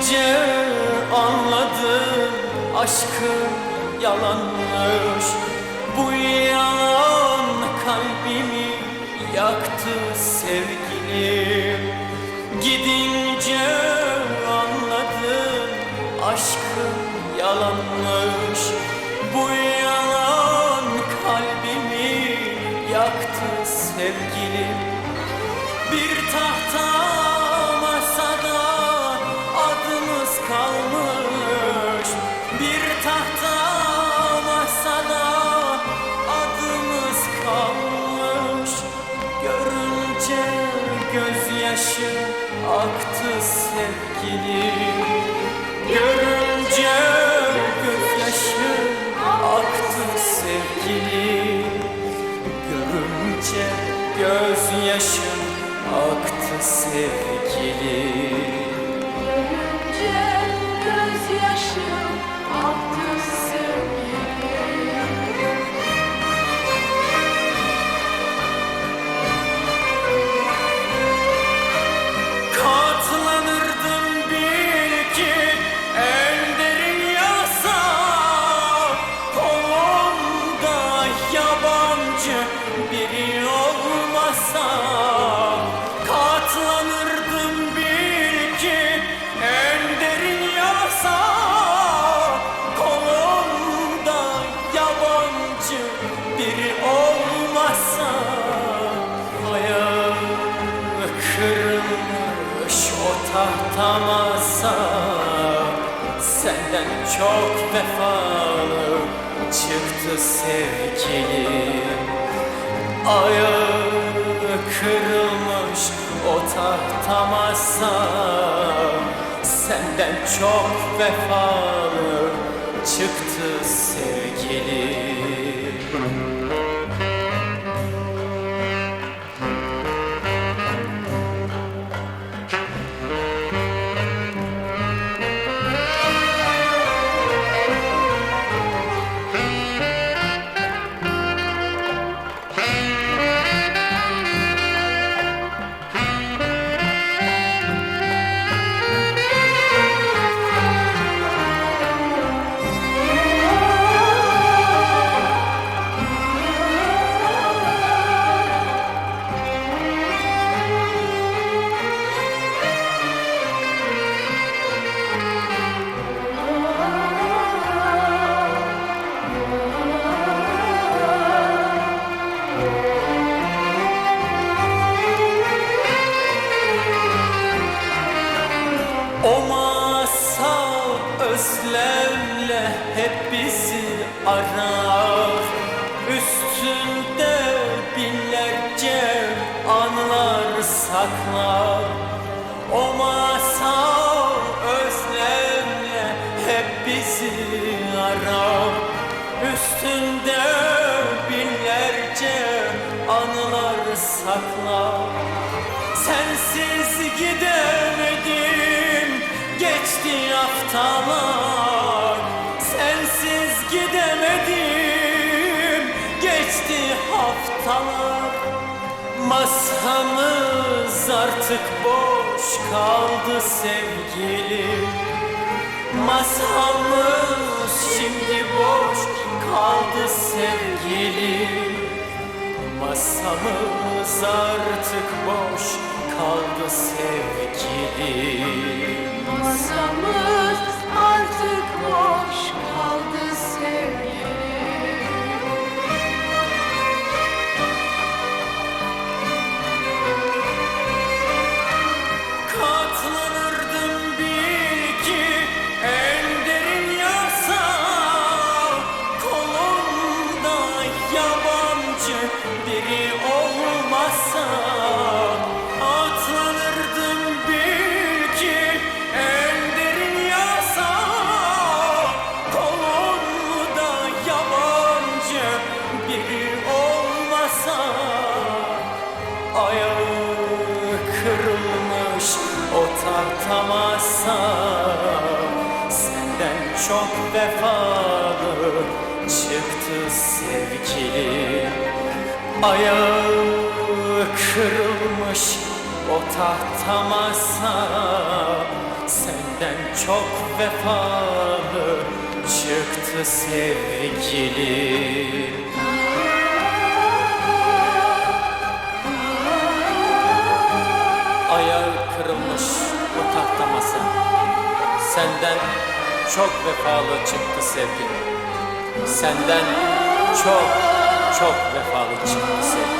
Gidince anladım aşkın yalanmış. Bu yalan kalbimi yaktı sevgilim Gidince anladım aşkın yalanmış. Bu yalan kalbimi yaktı sevgilim aktı sevgilim Görünce gözyaşı aktı sevgilim Görünce gözyaşım aktı sevgilim masa Senden çok vefalı çıktı sevgilim. Ayağı kırılmış o tahta masa Senden çok vefalı çıktı sevgilim saklar O masal özlemle hep bizi arar. Üstünde binlerce anılar saklar. Sensiz gidemedim Geçti haftalar. Sensiz gidemedim Geçti haftalar Masamız artık boş kaldı sevgilim. Masamız şimdi boş kaldı sevgilim. Masamız artık boş kaldı sevgilim. Masamız artık boş kaldı sevgilim tahta masa Senden çok vefalı çıktı sevgilim. Ayağı kırılmış o tahta masa çok vefalı çıktı sevgilim masa Senden çok vefalı çıktı sevgilim. Senden çok çok vefalı çıktı sevgilim